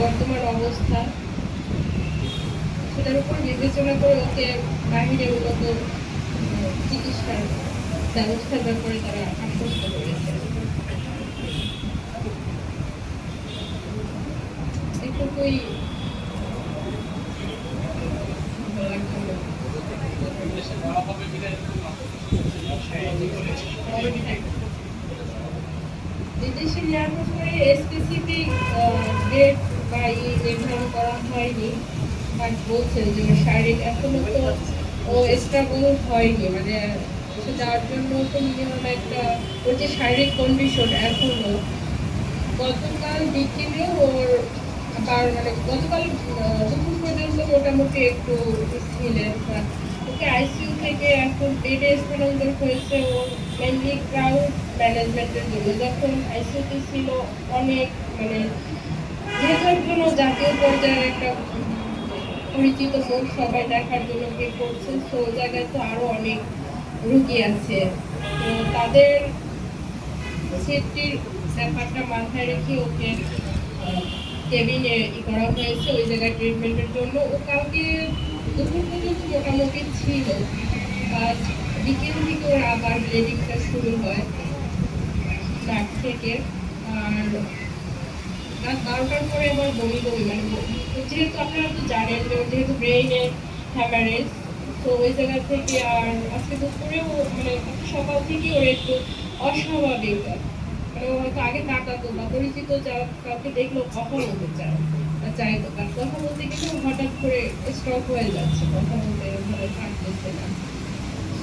বর্তমান অবস্থা, সেটার উপর বিবেচনা করে ওকে বাহিরে উন্নত চিকিৎসার ব্যবস্থার ব্যাপারে তারা আশ্বস্ত করেছে। এটুকুই বিদেশে নেওয়ার ব্যাপারে স্পেসিফিক ডেট বা ই করা হয়নি বাট বলছেন যে শারীরিক এখনও ও স্ট্রাগল হয়নি মানে যাওয়ার জন্য তো মিনিমাম একটা ওর শারীরিক কন্ডিশন এখনও। গতকাল বিকেলেও ওর মানে গতকাল দুপুর পর্যন্ত মোটামুটি একটু ছিলেন ওকে আইসিইউ থেকে এখন বেডে স্থানান্তর হয়েছে ও মেনলি ক্রাউড ম্যানেজমেন্টের জন্য। যখন আইসিইউতে ছিল অনেক মানে একজন ও জাতীয় পর্যায়ে একটা পরিচিত মুখ সবাই দেখার জন্য কে করছে। ওই জায়গায় তো আরও অনেক রুগী আছে। তো তাদের সেফটির ব্যাপারটা মাথায় রেখে ওকে কেবিনে ই করা হয়েছে ওই জায়গায় ট্রিটমেন্টের জন্য। ও কালকে দুপুর পর্যন্ত মোটামুটি ছিল। আর বিকেল থেকে ওর আবার ব্লিডিংটা শুরু হয়, নাক থেকে। আর রাত বারোটার পরে আবার বমি বমি মানে যেহেতু আপনারা তো জানেন যেহেতু ব্রেইনে হ্যামারেজ তো ওই জায়গা থেকে আর আজকে দুপুরেও মানে সকাল থেকে ওর একটু অস্বাভাবিক। মানে হয়তো আগে তাকাতো বা পরিচিত যা কাউকে দেখল, কথা বলতে চায় বা চাইতো আর কথা বলতে গেলে হঠাৎ করে স্টপ হয়ে যাচ্ছে, কথা বলতে ভালো থাকতেছে না।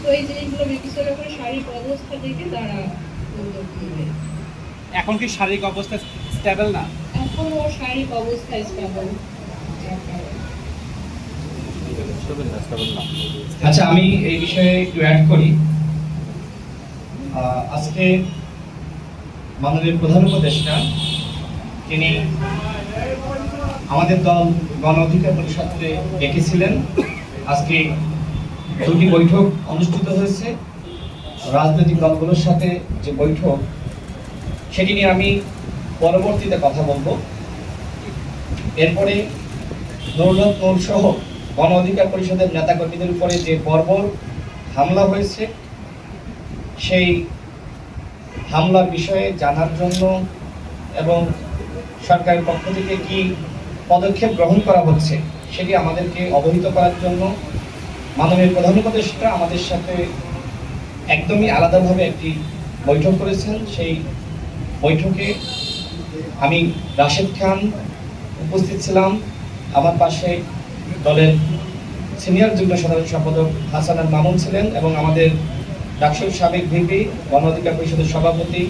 তো এই জিনিসগুলো বিবেচনা করে শারীরিক অবস্থা দেখে তারা এখন কি শারীরিক অবস্থা স্টেবল না? ওর শারীরিক অবস্থা স্টেবল আচ্ছা আমি এই বিষয়ে একটু অ্যাড করি। আজকে মাননীয় প্রধান উপদেষ্টা, তিনি আমাদের দল গণ অধিকার পরিষদে ডেকেছিলেন। আজকে দুটি বৈঠক অনুষ্ঠিত হয়েছে। রাজনৈতিক দলগুলোর সাথে যে বৈঠক, সেটি নিয়ে আমি পরবর্তীতে কথা বলব। এরপরে নূর সহ গণ অধিকার পরিষদের নেতাকর্মীদের উপরে যে বর্বর হামলা হয়েছে, সেই হামলার বিষয়ে জানার জন্য এবং সরকারের পক্ষ থেকে কি পদক্ষেপ গ্রহণ করা হচ্ছে, সেটি আমাদেরকে অবহিত করার জন্য মাননীয় প্রধান উপদেষ্টা আমাদের সাথে একদমই আলাদাভাবে একটি বৈঠক করেছেন। সেই বৈঠকে আমি রাশেদ খান উপস্থিত ছিলাম। আমার পাশে দলের সিনিয়র যুগ্ম সাধারণ সম্পাদক হাসান আল মামুন ছিলেন এবং আমাদের ডাকসুর সাবেক ভিপি, গণ অধিকার পরিষদের সভাপতি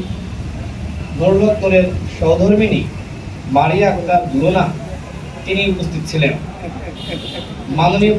নুরুল্লাহপুরের সহধর্মিনী মারিয়া আক্তার লোনা তিনি উপস্থিত ছিলেন। মাননীয়